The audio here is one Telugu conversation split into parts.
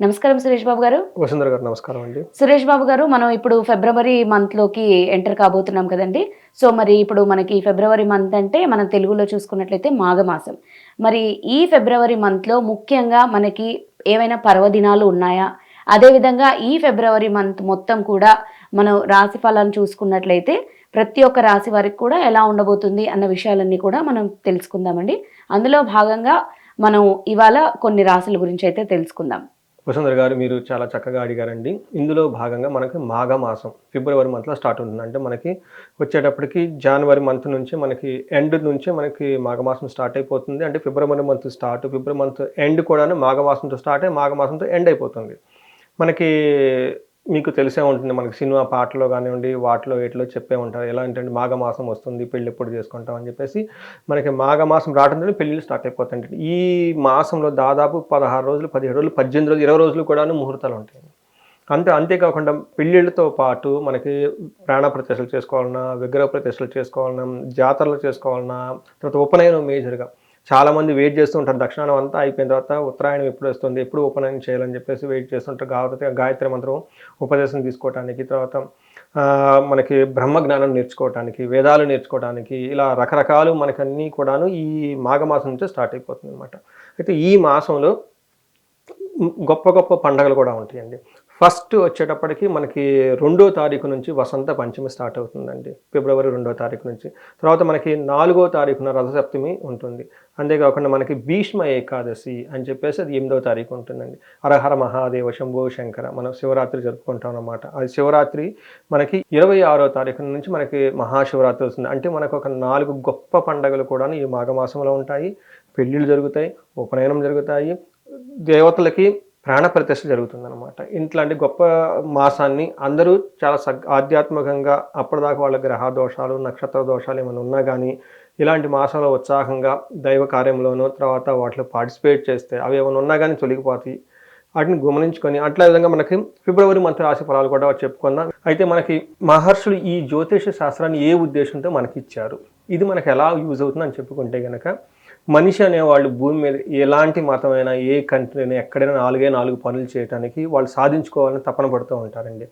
నమస్కారం సురేష్ బాబు గారు. వసుంధర గారు నమస్కారం అండి. సురేష్ బాబు గారు మనం ఇప్పుడు ఫిబ్రవరి మంత్లోకి ఎంటర్ కాబోతున్నాం కదండి. సో మరి ఇప్పుడు మనకి ఫిబ్రవరి మంత్ అంటే మనం తెలుగులో చూసుకున్నట్లయితే మాఘమాసం. మరి ఈ ఫిబ్రవరి మంత్లో ముఖ్యంగా మనకి ఏవైనా పర్వదినాలు ఉన్నాయా? అదేవిధంగా ఈ ఫిబ్రవరి మంత్ మొత్తం కూడా మనం రాశి ఫలాన్ని చూసుకున్నట్లయితే ప్రతి ఒక్క రాశి వారికి కూడా ఎలా ఉండబోతుంది అన్న విషయాలన్నీ కూడా మనం తెలుసుకుందామండి. అందులో భాగంగా మనం ఇవాళ కొన్ని రాశుల గురించి అయితే తెలుసుకుందాం. వసుంధర గారు మీరు చాలా చక్కగా అడిగారండి. ఇందులో భాగంగా మనకి మాఘ మాసం ఫిబ్రవరి మంత్లో స్టార్ట్ ఉంటుంది. అంటే మనకి వచ్చేటప్పటికి జనవరి మంత్ నుంచి మనకి ఎండ్ నుంచి మనకి మాఘమాసం స్టార్ట్ అయిపోతుంది. అంటే February month start February month end కూడా మాఘమాసంతో స్టార్ట్ అయ్యి మాఘమాసంతో ఎండ్ అయిపోతుంది. మనకి మీకు తెలిసే ఉంటుంది. మనకి సినిమా పాటలో కానివ్వండి వాటిలో వీటిలో చెప్పే ఉంటారు. ఎలా ఏంటంటే మాఘమాసం వస్తుంది పెళ్ళి ఎప్పుడు చేసుకుంటాం అని చెప్పేసి మనకి మాఘమాసం రావడంతో పెళ్ళిళ్ళు స్టార్ట్ అయిపోతాయి ఈ మాసంలో దాదాపు పదహారు రోజులు పదిహేడు రోజులు పద్దెనిమిది రోజులు ఇరవై రోజులు కూడా ముహూర్తాలు ఉంటాయి అంతే అంతేకాకుండా పెళ్ళిళ్ళతో పాటు మనకి ప్రాణ ప్రతిష్టలు చేసుకోవాలన్నా విగ్రహ ప్రతిష్టలు చేసుకోవాలన్నా జాతరలు చేసుకోవాలన్నా తర్వాత ఉపనయనం మేజర్గా చాలామంది వెయిట్ చేస్తూ ఉంటారు. దక్షిణానం అంతా అయిపోయిన తర్వాత ఉత్తరాయణం ఎప్పుడు వస్తుంది ఎప్పుడు ఉపనయనం చేయాలని చెప్పేసి వెయిట్ చేస్తుంటారు కాబట్టి గాయత్రి మంత్రం ఉపదేశం తీసుకోవటానికి తర్వాత మనకి బ్రహ్మ జ్ఞానం నేర్చుకోవటానికి వేదాలు నేర్చుకోవటానికి ఇలా రకరకాలు మనకి అన్నీ కూడాను ఈ మాఘమాసం నుంచే స్టార్ట్ అయిపోతుంది అనమాట అయితే ఈ మాసంలో గొప్ప గొప్ప పండగలు కూడా ఉంటాయండి. ఫస్ట్ వచ్చేటప్పటికి మనకి రెండో తారీఖు నుంచి వసంత పంచమి స్టార్ట్ అవుతుందండి. ఫిబ్రవరి రెండో తారీఖు నుంచి. తర్వాత మనకి నాలుగో తారీఖున రథసప్తమి ఉంటుంది. అంతేకాకుండా మనకి భీష్మ ఏకాదశి అని చెప్పేసి అది ఎనిమిదో తారీఖు ఉంటుందండి. అరహర మహాదేవ శంభో శంకర మనం శివరాత్రి జరుపుకుంటాం అన్నమాట. అది శివరాత్రి మనకి ఇరవై ఆరో తారీఖు నుంచి మనకి మహాశివరాత్రి వస్తుంది. అంటే మనకు ఒక నాలుగు గొప్ప పండుగలు కూడా ఈ మాఘమాసంలో ఉంటాయి. పెళ్ళిళ్ళు జరుగుతాయి ఉపనయనం జరుగుతాయి. దేవతలకి ప్రాణప్రతిష్ట జరుగుతుందన్నమాట. ఇట్లాంటి గొప్ప మాసాన్ని అందరూ చాలా సగ్ ఆధ్యాత్మికంగా అప్పటిదాకా వాళ్ళ గ్రహ దోషాలు నక్షత్ర దోషాలు ఏమైనా ఉన్నా కానీ ఇలాంటి మాసంలో ఉత్సాహంగా దైవ కార్యంలోనూ తర్వాత వాటిలో పార్టిసిపేట్ చేస్తే అవి ఏమైనా ఉన్నా కానీ తొలగిపోతాయి. వాటిని గమనించుకొని అట్లా విధంగా మనకి ఫిబ్రవరి మంత్ రాశి ఫలాలు కూడా చెప్పుకుందాం అయితే మనకి మహర్షులు ఈ జ్యోతిష శాస్త్రాన్ని ఏ ఉద్దేశంతో మనకి ఇచ్చారు? ఇది మనకు ఎలా యూజ్ అవుతుంది అని చెప్పుకుంటే కనుక మనిషి అనేవాళ్ళు భూమి మీద ఎలాంటి మతమైనా ఏ కంట్రీ ఎక్కడైనా నాలుగే నాలుగు పనులు చేయడానికి వాళ్ళు సాధించుకోవాలని తపన పడుతూ ఉంటారండి.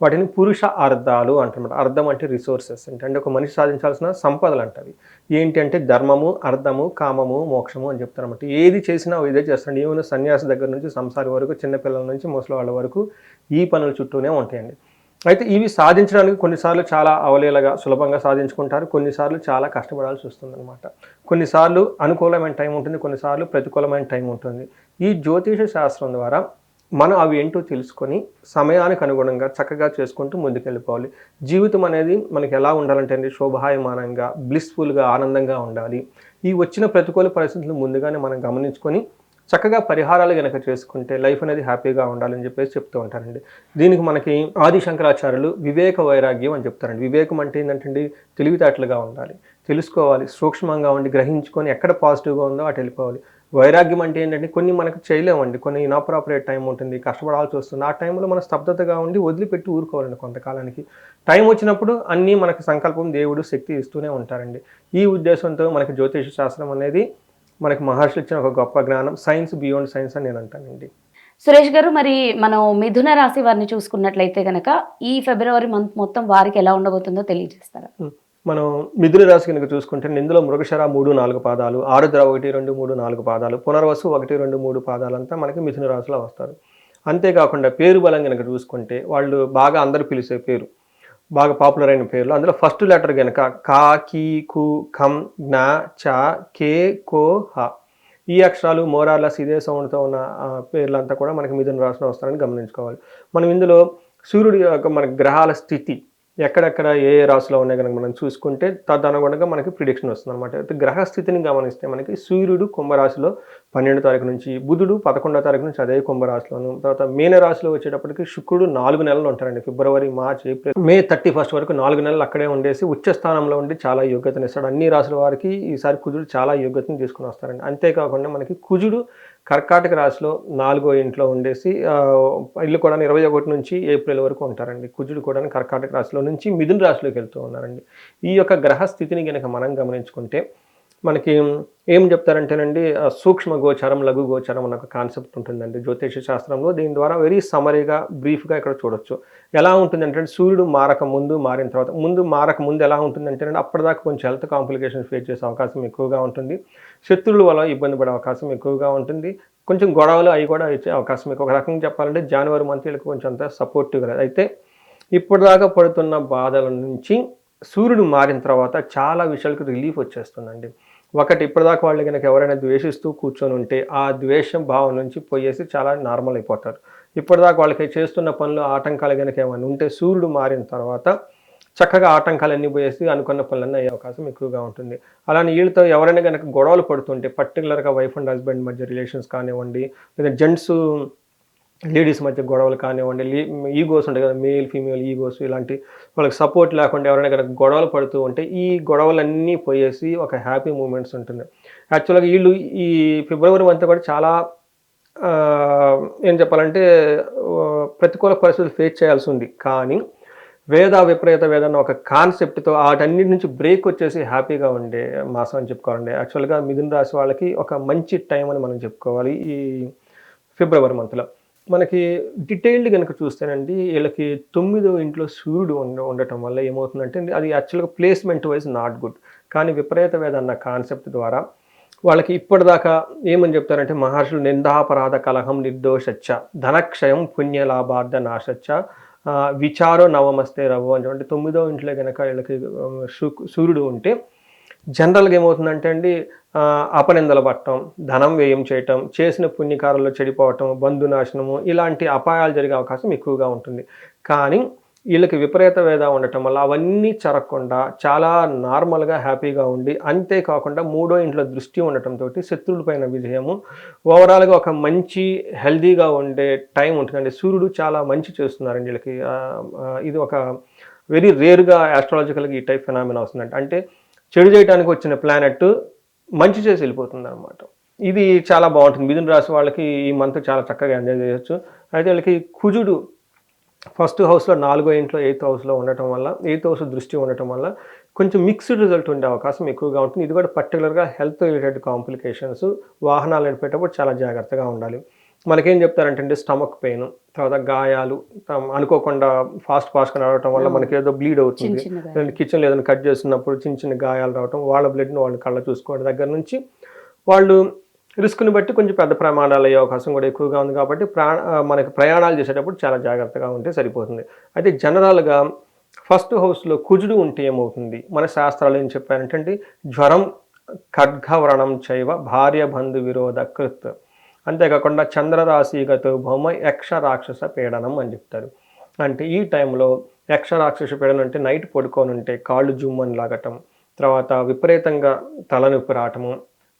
వాటిని పురుష అర్థాలు అంటారు అర్థం అంటే రిసోర్సెస్ అంటే అంటే ఒక మనిషి సాధించాల్సిన సంపదలు అంటవి ఏంటి అంటే ధర్మము అర్థము కామము మోక్షము అని చెప్తారన్నమాట. ఏది చేసినా ఇదే చేస్తాడు ఏమైనా సన్యాసి దగ్గర నుంచి సంసారి వరకు చిన్నపిల్లల నుంచి ముసలి వాళ్ళ వరకు ఈ పనుల చుట్టూనే ఉంటాయండి. అయితే ఇవి సాధించడానికి కొన్నిసార్లు చాలా అవలేలగా సులభంగా సాధించుకుంటారు. కొన్నిసార్లు చాలా కష్టపడాల్సి వస్తుంది అనమాట కొన్నిసార్లు అనుకూలమైన టైం ఉంటుంది కొన్నిసార్లు ప్రతికూలమైన టైం ఉంటుంది. ఈ జ్యోతిష శాస్త్రం ద్వారా మనం అవి ఏంటో తెలుసుకొని సమయానికి అనుగుణంగా చక్కగా చేసుకుంటూ ముందుకెళ్ళిపోవాలి. జీవితం అనేది మనకి ఎలా ఉండాలంటే అండి? శోభాయమానంగా బ్లిస్ఫుల్గా ఆనందంగా ఉండాలి. ఈ వచ్చిన ప్రతికూల పరిస్థితులు ముందుగానే మనం గమనించుకొని చక్కగా పరిహారాలు కనుక చేసుకుంటే లైఫ్ అనేది హ్యాపీగా ఉండాలని చెప్పేసి చెప్తూ ఉంటారండి. దీనికి మనకి ఆది శంకరాచార్యులు వివేక వైరాగ్యం అని చెప్తారండి. వివేకం అంటే ఏంటంటే తెలివితేటలుగా ఉండాలి. తెలుసుకోవాలి. సూక్ష్మంగా ఉండి గ్రహించుకొని ఎక్కడ పాజిటివ్గా ఉందో అటు వెళ్ళిపోవాలి. వైరాగ్యం అంటే ఏంటంటే కొన్ని మనకు చేయలేమండి. కొన్ని ఇనాపరాపరేట్ టైం ఉంటుంది. కష్టపడాల్సి వస్తుంది. ఆ టైంలో మన స్తబ్దతగా ఉండి వదిలిపెట్టి ఊరుకోవాలండి కొంతకాలానికి. టైం వచ్చినప్పుడు అన్నీ మనకు సంకల్పం దేవుడు శక్తి ఇస్తూనే ఉంటారండి. ఈ ఉద్దేశంతో మనకి జ్యోతిష శాస్త్రం అనేది మనకి మహర్షులు ఇచ్చిన ఒక గొప్ప జ్ఞానం సైన్స్ బియాండ్ సైన్స్ అని నేను అంటానండి. సురేష్ గారు మరి మనం మిథున రాశి వారిని చూసుకున్నట్లయితే కనుక ఈ ఫిబ్రవరి మంత్ మొత్తం వారికి ఎలా ఉండబోతుందో తెలియజేస్తారా? మనం మిథున రాశి కనుక చూసుకుంటే ఇందులో మృగశర మూడు నాలుగు పాదాలు ఆరుద్ర ఒకటి రెండు మూడు నాలుగు పాదాలు పునర్వసు ఒకటి రెండు మూడు పాదాలంతా మనకి మిథున రాశిలో వస్తారు. అంతేకాకుండా పేరు బలం కనుక చూసుకుంటే వాళ్ళు బాగా అందరు పిలిచే పేరు బాగా పాపులర్ అయిన పేర్లు. అందులో ఫస్ట్ లెటర్ కనుక కా కీ కు ఖం జ్ఞ చ కే కో హ. ఈ అక్షరాలు మోరార్లస్ ఇదే సౌండ్తో ఉన్న పేర్లంతా కూడా మనకి మిథున రాశిలో వస్తారని గమనించుకోవాలి. మనం ఇందులో సూర్యుడి యొక్క మన గ్రహాల స్థితి ఎక్కడెక్కడ ఏ ఏ రాశిలో ఉన్నాయి కనుక మనం చూసుకుంటే తదనుగుణంగా మనకి ప్రిడిక్షన్ వస్తుంది అనమాట అయితే గమనిస్తే మనకి సూర్యుడు కుంభరాశిలో పన్నెండు తారీఖు నుంచి బుధుడు పదకొండో తారీఖు నుంచి అదే కుంభరాశిలోను తర్వాత మీన రాశిలో వచ్చేటప్పటికి శుక్రుడు నాలుగు నెలలు ఉంటారండి. February March April May thirty first వరకు నాలుగు నెలలు అక్కడే ఉండేసి ఉచ్చ స్థానంలో ఉండి చాలా యోగ్యతను ఇస్తాడు అన్ని రాశుల వారికి ఈసారి కుజుడు చాలా యోగ్యతను తీసుకుని వస్తారండి. అంతేకాకుండా మనకి కుజుడు కర్కాటక రాశిలో నాలుగో ఇంట్లో ఉండేసి ఇల్లు కూడా ఇరవై ఒకటి నుంచి ఏప్రిల్ వరకు ఉంటారండి. కుజుడు కూడా కర్కాటక రాశిలో నుంచి మిథున రాశిలోకి వెళ్తూ ఉన్నారండి. ఈ యొక్క గ్రహ స్థితిని కనుక మనం గమనించుకుంటే మనకి ఏం చెప్తారంటేనండి సూక్ష్మ గోచారం లఘు గోచారం అన్న ఒక కాన్సెప్ట్ ఉంటుందండి జ్యోతిష శాస్త్రంలో. దీని ద్వారా వెరీ సమరీగా బ్రీఫ్గా ఇక్కడ చూడొచ్చు. ఎలా ఉంటుందంటే సూర్యుడు మారక ముందు మారిన తర్వాత ముందు మారక ముందు ఎలా ఉంటుందంటే అప్పటిదాకా కొంచెం హెల్త్ కాంప్లికేషన్స్ ఫేస్ చేసే అవకాశం ఎక్కువగా ఉంటుంది. శత్రువుల వల్ల ఇబ్బంది పడే అవకాశం ఎక్కువగా ఉంటుంది. కొంచెం గొడవలు అవి కూడా వచ్చే అవకాశం ఎక్కువ. ఒక రకంగా చెప్పాలంటే జనవరి మంత్ వీళ్ళకి కొంచెం అంత సపోర్టివ్గా అయితే ఇప్పటిదాకా పడుతున్న బాధల నుంచి సూర్యుడు మారిన తర్వాత చాలా విషయాలకు రిలీఫ్ వచ్చేస్తుందండి. ఒకటి ఇప్పటిదాకా వాళ్ళు కనుక ఎవరైనా ద్వేషిస్తూ కూర్చొని ఉంటే ఆ ద్వేషం భావం నుంచి పోయేసి చాలా నార్మల్ అయిపోతారు. ఇప్పటిదాకా వాళ్ళకి చేస్తున్న పనులు ఆటంకాలు కనుక ఏమైనా ఉంటే సూర్యుడు మారిన తర్వాత చక్కగా ఆటంకాలన్నీ పోయేసి అనుకున్న పనులన్నీ అయ్యే అవకాశం ఎక్కువగా ఉంటుంది. అలానే వీళ్ళతో ఎవరైనా కనుక గొడవలు పడుతుంటే పర్టికులర్గా వైఫ్ అండ్ హస్బెండ్ మధ్య రిలేషన్స్ కానివ్వండి లేదా జెంట్స్ లేడీస్ మధ్య గొడవలు కానివ్వండి ఈగోస్ ఉంటాయి కదా మేల్ ఫీమేల్ ఈగోస్ ఇలాంటి వాళ్ళకి సపోర్ట్ లేకుండా ఎవరైనా కనుక గొడవలు పడుతూ ఉంటే ఈ గొడవలన్నీ పోయేసి ఒక హ్యాపీ మూమెంట్స్ ఉంటుంది యాక్చువల్గా వీళ్ళు ఈ ఫిబ్రవరి మంత్ కూడా చాలా ఏం చెప్పాలంటే ప్రతికూల పరిస్థితులు ఫేస్ చేయాల్సి ఉంది. కానీ వేద విపరీత వేద అన్న ఒక కాన్సెప్ట్తో వాటన్నిటి నుంచి బ్రేక్ వచ్చేసి హ్యాపీగా ఉండే మాసం అని చెప్పుకోవాలండి. యాక్చువల్గా మిథున రాశి వాళ్ళకి ఒక మంచి టైం అని మనం చెప్పుకోవాలి ఈ ఫిబ్రవరి మంత్లో. మనకి డీటెయిల్డ్ కనుక చూస్తేనండి వీళ్ళకి తొమ్మిదో ఇంట్లో సూర్యుడు ఉండ ఉండటం వల్ల ఏమవుతుందంటే అది యాక్చువల్గా ప్లేస్మెంట్ వైజ్ నాట్ గుడ్ కానీ విపరీత వేద అన్న కాన్సెప్ట్ ద్వారా వాళ్ళకి ఇప్పటిదాకా ఏమని చెప్తారంటే మహర్షులు నిందాపరాధ కలహం నిర్దోషచ్చ ధనక్షయం పుణ్యలాభార్థ నాశచ్చ విచారో నవమస్తే రవ్వ అని చెప్పి అంటే తొమ్మిదో ఇంట్లో కనుక వీళ్ళకి సూర్యుడు ఉంటే జనరల్గా ఏమవుతుందంటే అండి అపనిందలు పట్టడం ధనం వ్యయం చేయటం చేసిన పుణ్యకారంలో చెడిపోవటం బంధునాశనము ఇలాంటి అపాయాలు జరిగే అవకాశం ఎక్కువగా ఉంటుంది. కానీ వీళ్ళకి విపరీత వేద ఉండటం వల్ల అవన్నీ జరగకుండా చాలా నార్మల్గా హ్యాపీగా ఉండి అంతేకాకుండా మూడో ఇంట్లో దృష్టి ఉండటంతో శత్రువులపైన విజయము ఓవరాల్గా ఒక మంచి హెల్దీగా ఉండే టైం ఉంటుందండి. సూర్యుడు చాలా మంచి చేస్తున్నారండి వీళ్ళకి. ఇది ఒక వెరీ రేర్గా ఆస్ట్రాలజికల్గా ఈ టైప్ ఫెనామినా వస్తుందండి. అంటే చెడు చేయడానికి వచ్చిన ప్లానెట్ మంచి చేసి వెళ్ళిపోతుంది అనమాట ఇది చాలా బాగుంటుంది. మిథున రాశి వాళ్ళకి ఈ మంత్ చాలా చక్కగా ఎంజాయ్ చేయొచ్చు. అయితే వీళ్ళకి కుజుడు ఫస్ట్ హౌస్లో నాలుగో ఇంట్లో ఎయిత్ హౌస్లో ఉండటం వల్ల ఎయిత్ హౌస్ దృష్టి ఉండటం వల్ల కొంచెం మిక్స్డ్ రిజల్ట్ ఉండే అవకాశం ఎక్కువగా ఉంటుంది. ఇది కూడా పర్టికులర్గా హెల్త్ రిలేటెడ్ కాంప్లికేషన్స్ వాహనాలు నడిపేటప్పుడు చాలా జాగ్రత్తగా ఉండాలి. మనకేం చెప్తారంటే స్టమక్ పెయిన్ తర్వాత గాయాలు అనుకోకుండా ఫాస్ట్ ఫాస్ట్గా నడవటం వల్ల మనకి ఏదో బ్లీడ్ అవుతుంది. కిచెన్లో ఏదైనా కట్ చేస్తున్నప్పుడు చిన్న చిన్న గాయాలు రావటం వాళ్ళ బ్లడ్ని వాళ్ళు కళ్ళ చూసుకోవడం దగ్గర నుంచి వాళ్ళు రిస్క్ని బట్టి కొంచెం పెద్ద ప్రమాదాలు అయ్యే అవకాశం కూడా ఎక్కువగా ఉంది కాబట్టి ప్రా ఆ, మనకి ప్రయాణాలు చేసేటప్పుడు చాలా జాగ్రత్తగా ఉంటే సరిపోతుంది. అయితే జనరల్గా ఫస్ట్ హౌస్లో కుజుడు ఉంటే ఏమవుతుంది? మన శాస్త్రాలు ఏం చెప్పారంటే జ్వరం ఖడ్గవ్రణం చైవ భార్య బంధు విరోధ కృత్. అంతేకాకుండా చంద్రరాశిగతో భౌమ యక్ష రాక్షస పీడనం అని చెప్తారు. అంటే ఈ టైంలో యక్ష రాక్షస పీడనం అంటే నైట్ పడుకొని ఉంటే కాళ్ళు జుమ్మని లాగటం తర్వాత విపరీతంగా తలనొప్పి రావటము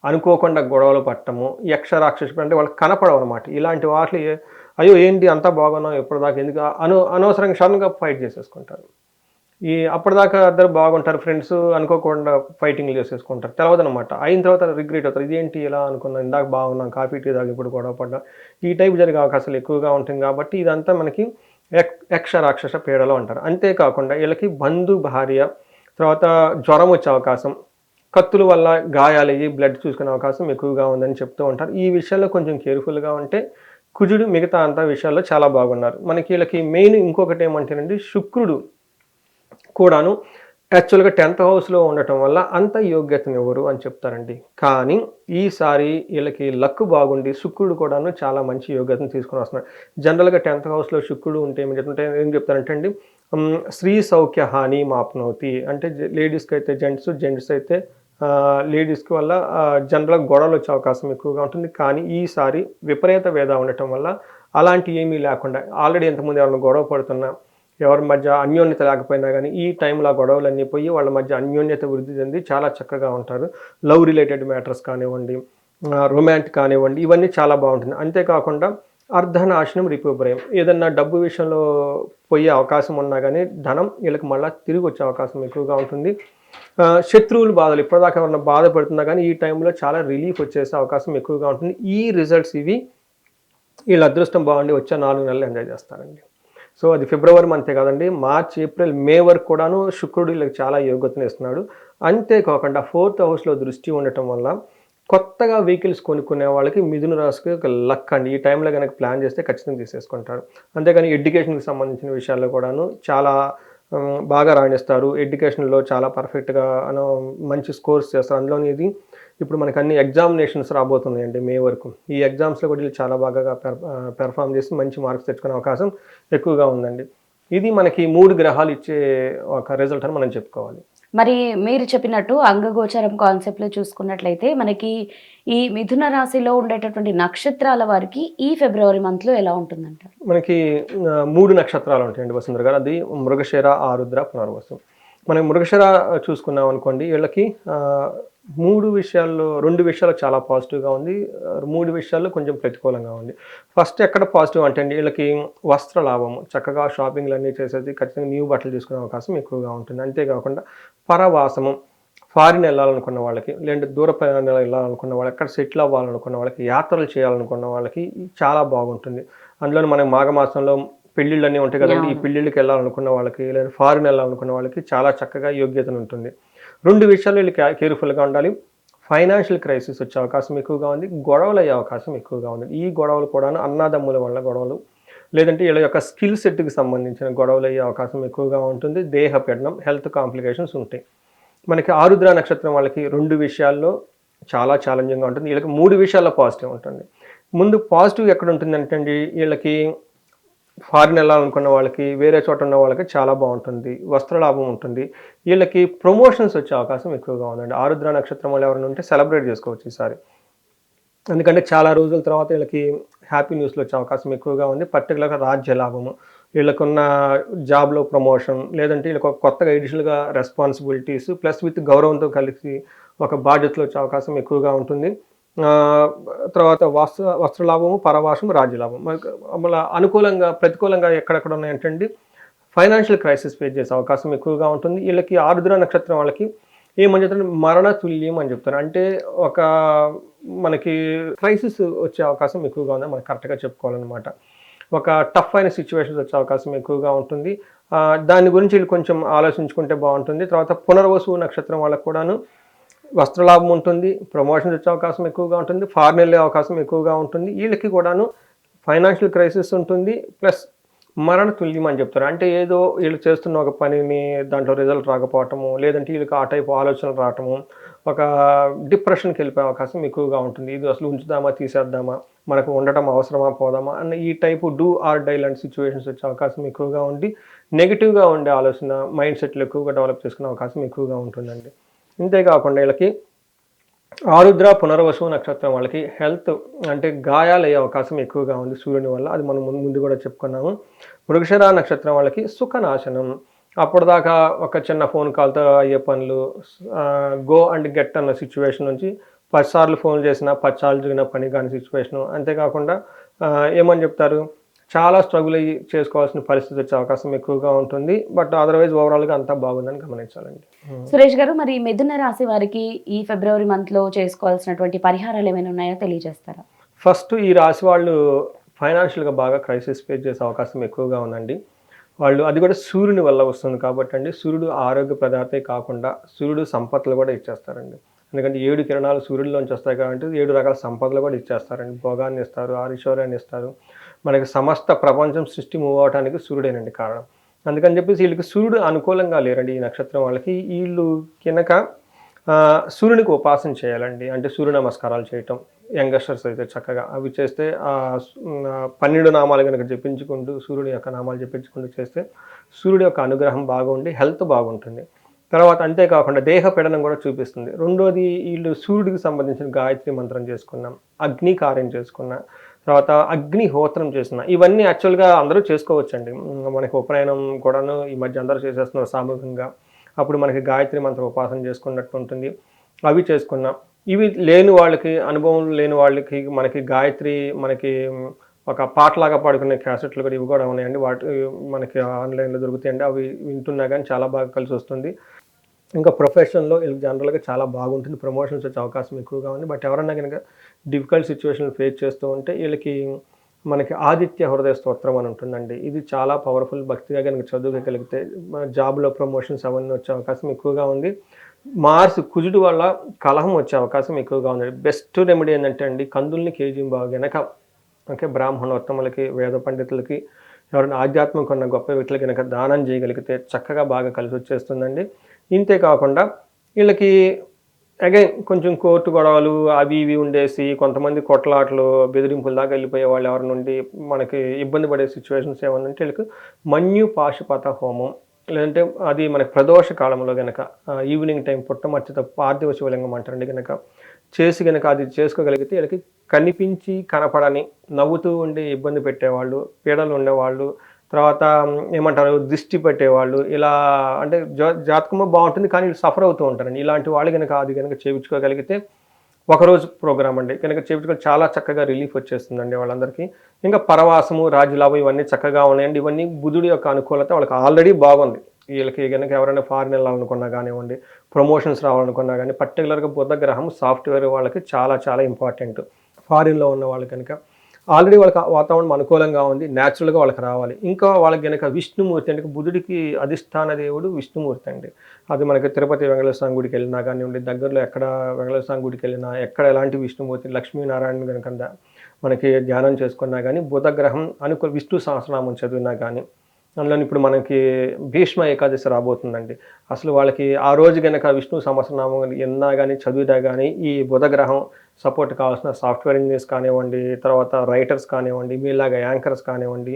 అనుకోకుండా గొడవలు పట్టము యక్ష రాక్షస అంటే వాళ్ళకి కనపడవు అనమాట ఇలాంటి వాటి అయ్యో ఏంటి అంతా బాగున్నాం ఎప్పటిదాకా ఎందుకు? అను అనవసరంగా షన్గా ఫైట్ చేసేసుకుంటారు. ఈ అప్పటిదాకా ఇద్దరు బాగుంటారు ఫ్రెండ్స్ అనుకోకుండా ఫైటింగ్లు చేసేసుకుంటారు. తెలవదనమాట అయిన తర్వాత రిగ్రెట్ అవుతారు. ఇదేంటి ఇలా అనుకున్నాను ఇందాక బాగున్నాం కాఫీ టీ దాకా ఇప్పుడు గొడవ పడ్డా. ఈ టైప్ జరిగే అవకాశాలు ఎక్కువగా ఉంటుంది కాబట్టి ఇదంతా మనకి యక్ష రాక్షస పీడలో అంటారు. అంతేకాకుండా వీళ్ళకి బంధు భార్య తర్వాత జ్వరం వచ్చే అవకాశం కత్తుల వల్ల గాయాలయ్యి బ్లడ్ చూసుకునే అవకాశం ఎక్కువగా ఉందని చెప్తూ ఉంటారు. ఈ విషయంలో కొంచెం కేర్ఫుల్గా ఉంటే కుజుడు మిగతా అంతా విషయాల్లో చాలా బాగున్నారు. మనకి వీళ్ళకి మెయిన్ ఇంకొకటి ఏమంటేనండి శుక్రుడు కూడాను యాక్చువల్గా టెన్త్ హౌస్లో ఉండటం వల్ల అంత యోగ్యతనివ్వరు అని చెప్తారండి. కానీ ఈసారి వీళ్ళకి లక్ బాగుండి శుక్రుడు కూడాను చాలా మంచి యోగ్యతను తీసుకొని వస్తున్నాడు. జనరల్గా టెన్త్ హౌస్లో శుక్రుడు ఉంటే ఏం చెప్తుంటే ఏం చెప్తారంటే అండి స్త్రీ సౌఖ్య హాని మాపనవుతి అంటే లేడీస్కి అయితే జెంట్స్ జెంట్స్ అయితే లేడీస్కి వల్ల జనరల్గా గొడవలు వచ్చే అవకాశం ఎక్కువగా ఉంటుంది. కానీ ఈసారి విపరీత వేద ఉండటం వల్ల అలాంటి ఏమీ లేకుండా ఆల్రెడీ ఎంతమంది ఎవరైనా గొడవ పడుతున్నా ఎవరి మధ్య అన్యోన్యత లేకపోయినా కానీ ఈ టైంలో గొడవలన్నీ పోయి వాళ్ళ మధ్య అన్యోన్యత వృద్ధి చెంది చాలా చక్కగా ఉంటారు. లవ్ రిలేటెడ్ మ్యాటర్స్ కానివ్వండి రొమాంటిక్ కానివ్వండి ఇవన్నీ చాలా బాగుంటుంది. అంతేకాకుండా అర్ధనాశనం రిపోబ్రయం ఏదన్నా డబ్బు విషయంలో పోయే అవకాశం ఉన్నా కానీ ధనం వీళ్ళకి మళ్ళీ తిరిగి వచ్చే అవకాశం ఎక్కువగా ఉంటుంది. శత్రువులు బాధలు ఇప్పటిదాకా ఎవరన్నా బాధపడుతున్నా కానీ ఈ టైంలో చాలా రిలీఫ్ వచ్చేసే అవకాశం ఎక్కువగా ఉంటుంది. ఈ రిజల్ట్స్ ఇవి. వీళ్ళ అదృష్టం బాగుండి వచ్చే నాలుగు నెలలు ఎంజాయ్ చేస్తారండి. సో అది ఫిబ్రవరి మంతే కాదండి. మార్చ్ ఏప్రిల్ మే వరకు కూడాను శుక్రుడు వీళ్ళకి చాలా యోగ్యతను ఇస్తున్నాడు. అంతేకాకుండా ఫోర్త్ హౌస్లో దృష్టి ఉండటం వల్ల కొత్తగా వెహికల్స్ కొనుక్కునే వాళ్ళకి మిథున రాశికి ఒక లక్ అండి. ఈ టైంలో కనుక ప్లాన్ చేస్తే ఖచ్చితంగా తీసేసుకుంటారు అంతేగాని ఎడ్యుకేషన్కి సంబంధించిన విషయాల్లో కూడాను చాలా బాగా రాణిస్తారు ఎడ్యుకేషన్లో చాలా పర్ఫెక్ట్గా మంచి స్కోర్స్ చేస్తారు. అందులోని ఇది ఇప్పుడు మనకు అన్ని ఎగ్జామినేషన్స్ రాబోతున్నాయండి మే వరకు. ఈ ఎగ్జామ్స్లో కూడా వీళ్ళు చాలా బాగా పెర్ఫామ్ చేసి మంచి మార్క్స్ తెచ్చుకునే అవకాశం ఎక్కువగా ఉందండి. ఇది మనకి మూడు గ్రహాలు ఇచ్చే ఒక రిజల్ట్ అని మనం చెప్పుకోవాలి. మరి మీరు చెప్పినట్టు అంగగోచరం కాన్సెప్ట్లో చూసుకున్నట్లయితే మనకి ఈ మిథున రాశిలో ఉండేటటువంటి నక్షత్రాల వారికి ఈ ఫిబ్రవరి మంత్లో ఎలా ఉంటుందంటారు మనకి మూడు నక్షత్రాలు ఉంటాయండి వసుంధర గారు. అది మృగశిర ఆరుద్ర పునర్వసు. మనం మృగశిర చూసుకున్నాం అనుకోండి వీళ్ళకి మూడు విషయాల్లో రెండు విషయాలు చాలా పాజిటివ్గా ఉంది. మూడు విషయాల్లో కొంచెం ప్రతికూలంగా ఉంది. ఫస్ట్ ఎక్కడ పాజిటివ్ అంటే అండి వీళ్ళకి వస్త్ర లాభము చక్కగా షాపింగ్లు అన్నీ చేసేది ఖచ్చితంగా న్యూ బట్టలు తీసుకునే అవకాశం ఎక్కువగా ఉంటుంది. అంతేకాకుండా పరవాసము. ఫారిన్ వెళ్ళాలనుకున్న వాళ్ళకి లేదంటే దూర ప్రయాణాలు వెళ్ళాలనుకున్న వాళ్ళకి ఎక్కడ సెటిల్ అవ్వాలనుకున్న వాళ్ళకి యాత్రలు చేయాలనుకున్న వాళ్ళకి చాలా బాగుంటుంది. అందులో మనకి మాఘమాసంలో పెళ్ళిళ్ళు అన్నీ ఉంటాయి కదండి. ఈ. పెళ్ళిళ్ళకి వెళ్ళాలనుకున్న వాళ్ళకి లేదా ఫారిన్ వెళ్ళాలనుకున్న వాళ్ళకి చాలా చక్కగా యోగ్యతను ఉంటుంది. రెండు విషయాలు వీళ్ళు కేర్ఫుల్గా ఉండాలి. ఫైనాన్షియల్ క్రైసిస్ వచ్చే అవకాశం ఎక్కువగా ఉంది. గొడవలు అయ్యే అవకాశం ఎక్కువగా ఉంది. ఈ గొడవలు కూడా అన్నదమ్ముల వల్ల గొడవలు లేదంటే వీళ్ళ యొక్క స్కిల్ సెట్కి సంబంధించిన గొడవలు అయ్యే అవకాశం ఎక్కువగా ఉంటుంది. దేహ పీడనం హెల్త్ కాంప్లికేషన్స్ ఉంటాయి. మనకి ఆరుద్ర నక్షత్రం వాళ్ళకి రెండు విషయాల్లో చాలా ఛాలెంజింగ్గా ఉంటుంది. వీళ్ళకి మూడు విషయాల్లో పాజిటివ్ ఉంటుంది. ముందు పాజిటివ్ ఎక్కడ ఉంటుంది అంటే వీళ్ళకి ఫారిన్ వెళ్ళాలనుకున్న వాళ్ళకి వేరే చోట ఉన్న వాళ్ళకి చాలా బాగుంటుంది. వస్త్రలాభం ఉంటుంది. వీళ్ళకి ప్రమోషన్స్ వచ్చే అవకాశం ఎక్కువగా ఉందండి. ఆరుద్ర నక్షత్రం వాళ్ళు ఎవరైనా ఉంటే సెలబ్రేట్ చేసుకోవచ్చు ఈసారి. ఎందుకంటే చాలా రోజుల తర్వాత వీళ్ళకి హ్యాపీ న్యూస్లో వచ్చే అవకాశం ఎక్కువగా ఉంది. పర్టికులర్గా రాజ్య లాభము. వీళ్ళకున్న జాబ్లో ప్రమోషన్ లేదంటే వీళ్ళకి ఒక కొత్తగా ఎడిషనల్గా రెస్పాన్సిబిలిటీస్ ప్లస్ విత్ గౌరవంతో కలిసి ఒక బాధ్యతలు వచ్చే అవకాశం ఎక్కువగా ఉంటుంది. తర్వాత వస్త్ర వస్త్రలాభము పరవాసం రాజ్యలాభం మళ్ళీ అనుకూలంగా ప్రతికూలంగా ఎక్కడెక్కడ ఉన్నాయంటే ఫైనాన్షియల్ క్రైసిస్ ఫేస్ చేసే అవకాశం ఎక్కువగా ఉంటుంది. వీళ్ళకి ఆరుద్ర నక్షత్రం వాళ్ళకి ఏమని చెప్తారు మరణ తుల్యం అని చెప్తారు. అంటే ఒక మనకి క్రైసిస్ వచ్చే అవకాశం ఎక్కువగా ఉందని మనం కరెక్ట్గా చెప్పుకోవాలన్నమాట. ఒక టఫ్ అయిన సిచ్యువేషన్స్ వచ్చే అవకాశం ఎక్కువగా ఉంటుంది. దాని గురించి వీళ్ళు కొంచెం ఆలోచించుకుంటే బాగుంటుంది. తర్వాత పునర్వసు నక్షత్రం వాళ్ళకు కూడాను వస్త్రలాభం ఉంటుంది ప్రమోషన్స్ వచ్చే అవకాశం ఎక్కువగా ఉంటుంది ఫారిన్ వెళ్ళే అవకాశం ఎక్కువగా ఉంటుంది. వీళ్ళకి కూడాను ఫైనాన్షియల్ క్రైసిస్ ఉంటుంది ప్లస్ మరణ తుల్యం అని చెప్తారు. అంటే ఏదో వీళ్ళు చేస్తున్న ఒక పనిని దాంట్లో రిజల్ట్ రాకపోవటము లేదంటే వీళ్ళకి ఆ టైప్ ఆలోచనలు రావటము ఒక డిప్రెషన్కి వెళ్ళిపోయే అవకాశం ఎక్కువగా ఉంటుంది. ఇది అసలు ఉంచుదామా తీసేద్దామా మనకు ఉండటం అవసరమా పోదామా అన్న ఈ టైపు డూ ఆర్ డై లాంటి సిచ్యువేషన్స్ వచ్చే అవకాశం ఎక్కువగా ఉండి నెగిటివ్గా ఉండే ఆలోచన మైండ్ సెట్లు ఎక్కువగా డెవలప్ చేసుకునే అవకాశం ఎక్కువగా ఉంటుందండి. ఇంతేకాకుండా వీళ్ళకి ఆరుద్ర పునర్వసు నక్షత్రం వాళ్ళకి హెల్త్ అంటే గాయాలయ్యే అవకాశం ఎక్కువగా ఉంది సూర్యుని వల్ల. అది మనం ముందు ముందు కూడా చెప్పుకున్నాము. మృగశిర నక్షత్రం వాళ్ళకి సుఖనాశనం. అప్పటిదాకా ఒక చిన్న ఫోన్ కాల్తో అయ్యే పనులు గో అండ్ గెట్ అన్న సిచ్యువేషన్ నుంచి పదిసార్లు ఫోన్ చేసిన పచ్చాలు జరిగిన పని కాని సిచ్యువేషను అంతేకాకుండా ఏమని చెప్తారు? చాలా స్ట్రగుల్ అయ్యి చేసుకోవాల్సిన పరిస్థితి వచ్చే అవకాశం ఎక్కువగా ఉంటుంది. బట్ అదర్వైజ్ ఓవరాల్గా అంతా బాగుందని గమనించాలండి. సురేష్ గారు మరి మిథున రాశి వారికి ఈ ఫిబ్రవరి మంత్లో చేసుకోవాల్సినటువంటి పరిహారాలు ఏమైనా ఉన్నాయో తెలియజేస్తారా? ఫస్ట్ ఈ రాశి వాళ్ళు ఫైనాన్షియల్గా బాగా క్రైసిస్ ఫేస్ చేసే అవకాశం ఎక్కువగా ఉందండి. వాళ్ళు అది కూడా సూర్యుని వల్ల వస్తుంది కాబట్టి అండి. సూర్యుడు ఆరోగ్య ప్రదాతే కాకుండా సూర్యుడు సంపదలు కూడా ఇచ్చేస్తారండి. ఎందుకంటే ఏడు కిరణాలు సూర్యుడిలోంచి వస్తాయి కాబట్టి ఏడు రకాల సంపదలు కూడా ఇచ్చేస్తారండి. భోగాన్ని ఇస్తారు ఆరిశౌర్యాన్ని ఇస్తారు. మనకి సమస్త ప్రపంచం సృష్టి మూవ్ అవడానికి సూర్యుడేనండి కారణం. అందుకని చెప్పేసి వీళ్ళకి సూర్యుడు అనుకూలంగా లేరండి ఈ నక్షత్రం వాళ్ళకి. వీళ్ళు కనుక సూర్యునికి ఉపాసన చేయాలండి. అంటే సూర్య నమస్కారాలు చేయటం యంగస్టర్స్ అయితే చక్కగా అవి చేస్తే పన్నెండు నామాలు కనుక జపించుకుంటూ సూర్యుడి యొక్క నామాలు జపించుకుంటూ చేస్తే సూర్యుడి యొక్క అనుగ్రహం బాగుండి హెల్త్ బాగుంటుంది. తర్వాత అంతేకాకుండా దేహ పీడనం కూడా చూపిస్తుంది. రెండోది వీళ్ళు సూర్యుడికి సంబంధించిన గాయత్రి మంత్రం చేసుకున్నాం అగ్ని కార్యం చేసుకున్నాం. తర్వాత అగ్నిహోత్రం చేసిన ఇవన్నీ యాక్చువల్గా అందరూ చేసుకోవచ్చండి. మనకి ఉపనయనం కూడాను ఈ మధ్య అందరూ చేసేస్తున్నారు సామూహికంగా. అప్పుడు మనకి గాయత్రి మంత్ర ఉపాసన చేసుకున్నట్టు ఉంటుంది. అవి చేసుకున్నాం ఇవి లేని వాళ్ళకి అనుభవం లేని వాళ్ళకి మనకి గాయత్రి మనకి ఒక పాటలాగా పాడుకునే క్యాసెట్లు కూడా ఇవి కూడా ఉన్నాయండి. వాటి మనకి ఆన్లైన్లో దొరుకుతాయండి. అవి వింటున్నా కానీ చాలా బాగా కలిసి వస్తుంది. ఇంకా ప్రొఫెషన్లో వీళ్ళకి జనరల్గా చాలా బాగుంటుంది. ప్రమోషన్స్ వచ్చే అవకాశం ఎక్కువగా ఉంది. బట్ ఎవరన్నా కనుక డిఫికల్ట్ సిచ్యువేషన్ ఫేస్ చేస్తూ ఉంటే వీళ్ళకి మనకి ఆదిత్య హృదయ స్తోత్రం అని ఉంటుందండి. ఇది చాలా పవర్ఫుల్ భక్తిగా కనుక చదువుకోగలిగితే జాబ్లో ప్రమోషన్స్ అవన్నీ వచ్చే అవకాశం ఎక్కువగా ఉంది. మార్స్ కుజుడు వల్ల కలహం వచ్చే అవకాశం ఎక్కువగా ఉంది. బెస్ట్ రెమెడీ ఏంటంటే అండి కందుల్ని కేజీ బాగా వెనక ఓకే బ్రాహ్మణోత్తములకి వేద పండితులకి ఎవరైనా ఆధ్యాత్మిక ఉన్న గొప్ప వ్యక్తులకి కనుక దానం చేయగలిగితే చక్కగా బాగా కలిసి వచ్చేస్తుందండి. ఇంతే కాకుండా వీళ్ళకి అగైన్ కొంచెం కోర్టు గొడవలు అవి ఇవి ఉండేసి కొంతమంది కొట్లాట్లు బెదిరింపుల దాకా వెళ్ళిపోయే వాళ్ళు ఎవరి నుండి మనకి ఇబ్బంది పడే సిచ్యువేషన్స్ ఏమన్నా ఉంటే వీళ్ళకి మన్యు పాశుపత హోమం. లేదంటే అది మనకి ప్రదోష కాలంలో గనక ఈవినింగ్ టైం పుట్టమర్చిత పార్థివ శివలింగం అంటారండి గనక. చేసి గనక అది చేసుకోగలిగితే వీళ్ళకి కనిపించి కనపడని నవ్వుతూ ఉండి ఇబ్బంది పెట్టేవాళ్ళు పీడలు ఉండేవాళ్ళు తర్వాత ఏమంటారు దిష్టి పెట్టేవాళ్ళు ఇలా అంటే జా- జాతకము బాగుంటుంది కానీ సఫర్ అవుతూ ఉంటారండి. ఇలాంటి వాళ్ళు కనుక అది కనుక చేయించుకోగలిగితే ఒకరోజు ప్రోగ్రామ్ అండి. కనుక చేయించుకొని చాలా చక్కగా రిలీఫ్ వచ్చేస్తుందండి వాళ్ళందరికీ. ఇంకా పరవాసము రాజులాభం ఇవన్నీ చక్కగా ఉన్నాయండి. ఇవన్నీ బుధుడి యొక్క అనుకూలత వాళ్ళకి ఆల్రెడీ బాగుంది. వీళ్ళకి కనుక ఎవరైనా ఫారిన్ వెళ్ళాలనుకున్నా కానివ్వండి ప్రమోషన్స్ రావాలనుకున్నా కానీ పర్టికులర్గా బుధ గ్రహం సాఫ్ట్వేర్ వాళ్ళకి చాలా చాలా ఇంపార్టెంట్ ఫారిన్లో ఉన్న వాళ్ళు కనుక ఆల్రెడీ వాళ్ళకి వాతావరణం అనుకూలంగా ఉంది న్యాచురల్గా వాళ్ళకి రావాలి. ఇంకా వాళ్ళకి కనుక విష్ణుమూర్తి అంటే బుధుడికి అధిష్టాన దేవుడు విష్ణుమూర్తి అండి. అది మనకి తిరుపతి వెంకటేశ్వర గుడికి వెళ్ళినా కానివ్వండి దగ్గరలో ఎక్కడ వెంకటేశ్వర గుడికి వెళ్ళినా ఎక్కడ ఎలాంటి విష్ణుమూర్తి లక్ష్మీనారాయణ కనుక మనకి ధ్యానం చేసుకున్నా కానీ బుధగ్రహం అనుకూల విష్ణు సహస్రనామం చదివినా కానీ అందులో ఇప్పుడు మనకి భీష్మ ఏకాదశి రాబోతుందండి. అసలు వాళ్ళకి ఆ రోజు కనుక విష్ణు సహస్రనామం ఎన్నా కానీ చదివినా కానీ ఈ బుధగ్రహం సపోర్ట్ కావాల్సిన సాఫ్ట్వేర్ ఇంజనీర్స్ కానివ్వండి తర్వాత రైటర్స్ కానివ్వండి మీలాగా యాంకర్స్ కానివ్వండి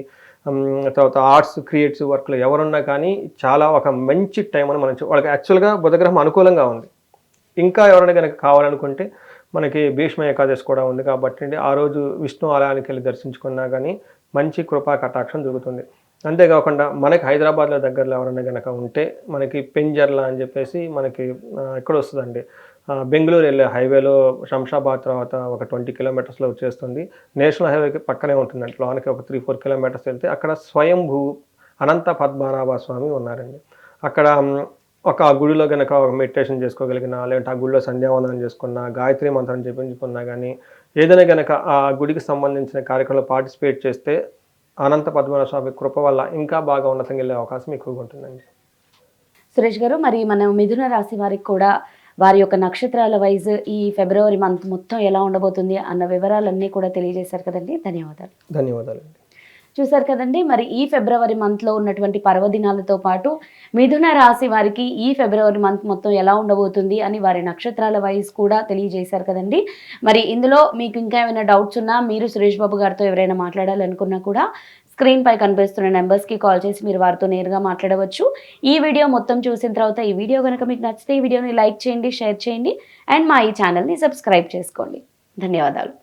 తర్వాత ఆర్ట్స్ క్రియేట్స్ వర్క్లు ఎవరున్నా కానీ చాలా ఒక మంచి టైం అని మనం వాళ్ళకి యాక్చువల్గా బుధగ్రహం అనుకూలంగా ఉంది. ఇంకా ఎవరైనా కనుక కావాలనుకుంటే మనకి భీష్మ ఏకాదశి కూడా ఉంది కాబట్టి ఆ రోజు విష్ణు ఆలయానికి వెళ్ళి దర్శించుకున్నా కానీ మంచి కృపా కటాక్షం దొరుకుతుంది. అంతేకాకుండా మనకి హైదరాబాద్లో దగ్గరలో ఎవరైనా కనుక ఉంటే మనకి పెంజర్ల అని చెప్పేసి మనకి ఎక్కడ వస్తుందండి. బెంగళూరు వెళ్ళే హైవేలో శంషాబాద్ తర్వాత ఒక ట్వంటీ కిలోమీటర్స్లో వచ్చేస్తుంది. నేషనల్ హైవేకి పక్కనే ఉంటుందండి. లోనికి ఒక త్రీ ఫోర్ కిలోమీటర్స్ వెళ్తే అక్కడ స్వయంభూ అనంత పద్మనాభ స్వామి ఉన్నారండి. అక్కడ ఒక ఆ గుడిలో కనుక ఒక మెడిటేషన్ చేసుకోగలిగిన లేదంటే ఆ గుడిలో సంధ్యావందనం చేసుకున్నా గాయత్రి మంత్రం చెప్పించుకున్నా కానీ ఏదైనా కనుక ఆ గుడికి సంబంధించిన కార్యక్రమంలో పార్టిసిపేట్ చేస్తే అనంత పద్మనాభ స్వామి కృప వల్ల ఇంకా బాగా ఉన్నతంగా వెళ్ళే అవకాశం ఎక్కువగా ఉంటుందండి. సురేష్ గారు మరి మన మిథున రాశి వారికి కూడా వారి యొక్క నక్షత్రాల వైజ్ ఈ ఫిబ్రవరి మంత్ మొత్తం ఎలా ఉండబోతుంది అన్న వివరాలన్నీ కూడా తెలియజేశారు కదండి. ధన్యవాదాలు. ధన్యవాదాలండి. చూసారు కదండి. మరి ఈ ఫిబ్రవరి మంత్లో ఉన్నటువంటి పర్వదినాలతో పాటు మిథున రాశి వారికి ఈ ఫిబ్రవరి మంత్ మొత్తం ఎలా ఉండబోతుంది అని వారి నక్షత్రాల వైజ్ కూడా తెలియజేశారు కదండి. మరి ఇందులో మీకు ఇంకా ఏమైనా డౌట్స్ ఉన్నా మీరు సురేష్ బాబు గారితో ఎవరైనా మాట్లాడాలనుకున్నా కూడా స్క్రీన్ పై కనిపిస్తున్న నెంబర్స్కి కాల్ చేసి మీరు వారితో నేరుగా మాట్లాడవచ్చు. ఈ వీడియో మొత్తం చూసిన తర్వాత ఈ వీడియో కనుక మీకు నచ్చితే ఈ వీడియోని లైక్ చేయండి షేర్ చేయండి అండ్ మా ఈ ఛానల్ని సబ్స్క్రైబ్ చేసుకోండి. ధన్యవాదాలు.